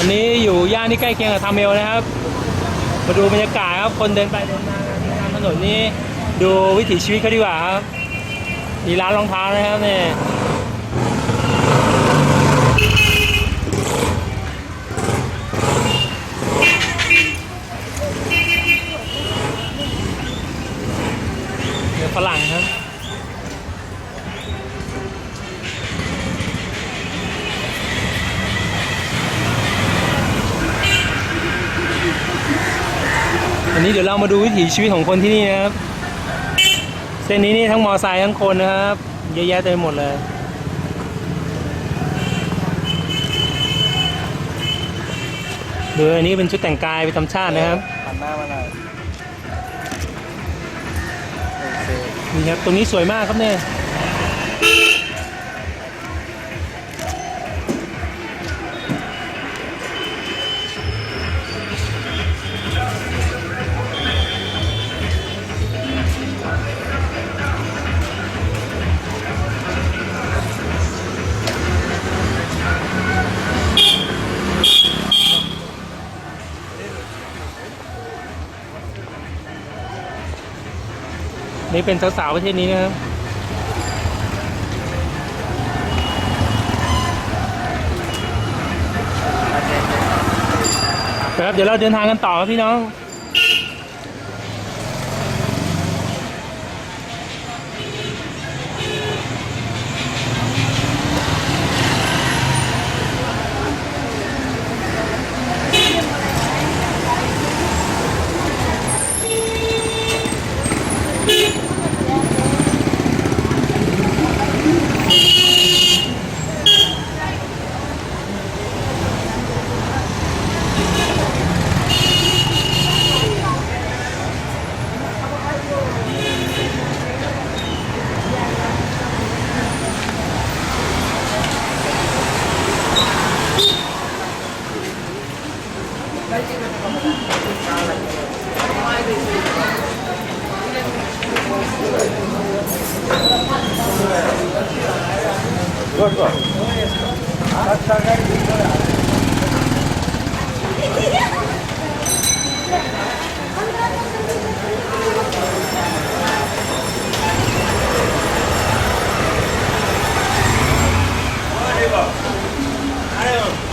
อนนี้อยู่ย่านที่ใกล้เคียงกับทาเมลนะครับ มาดูบรรยากาศครับ คนเดินไปเดินมาตามถนนนี้ ดูวิถีชีวิตเขาดีกว่าครับมีร้านรองเท้านะครับเนี่ยเนื้อฝรั่งครับ อันนี้เดี๋ยวเรามาดูวิถีชีวิตของคนที่นี่นะครับ เส้นนี้นี่ทั้งมอไซค์ทั้งคนนะครับ เยอะแยะเต็มไปหมดเลยดูอันนี้เป็นชุดแต่งกายไปทำชาตินะครับหันหน้ามาหน่อยโอเคนี่ครับตรงนี้สวยมากครับเนี่ย นี่เป็นสาวๆประเทศนี้นะครับครับเดี๋ยวเราเดินทางกันต่อครับพี่น้อง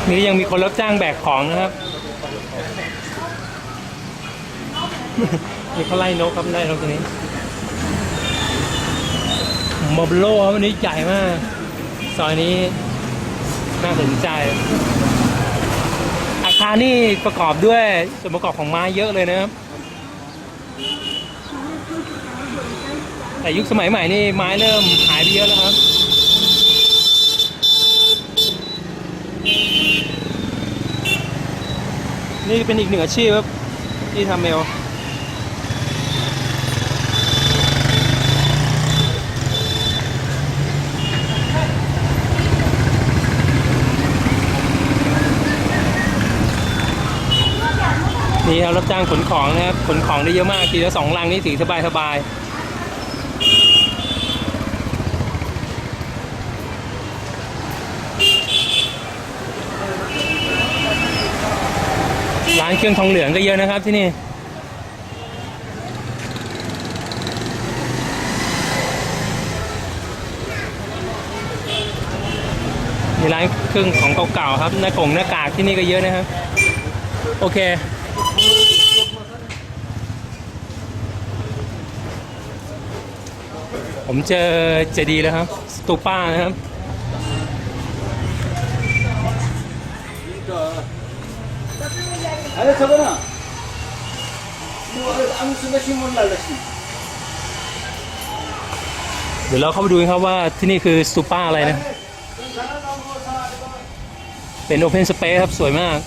นี่ยังมีคนรับจ้างแบกของนะครับ นี่เขาไล่นกครับไล่นกตัวนี้มอบโลครับวันนี้ใหญ่มาก ซอยนี้น่าสนใจ อาคารนี่ประกอบด้วยส่วนประกอบของไม้เยอะเลยนะครับ แต่ยุคสมัยใหม่นี่ไม้เริ่มหายไปเยอะแล้วครับนี่เป็นอีกหนึ่งอาชีพครับที่ทำเมล นี่เรารับจ้างขนของนะครับ ขนของได้เยอะมากทีละสองลังนี่ถือสบายสบายร้านเครื่องทองเหลืองก็เยอะนะครับที่นี่มีร้านเครื่องของเก่าๆครับหน้ากงหน้ากากที่นี่ก็เยอะนะครับ โอเค ผมเจอเจดีแล้วครับ สตูป้านะครับ अरे सब ना आम्ही เดี๋ยวเราเข้าไปดูครับว่าที่นี่คือสตูป้าอะไรนะ เป็นโอเพนสเปซครับ สวยมาก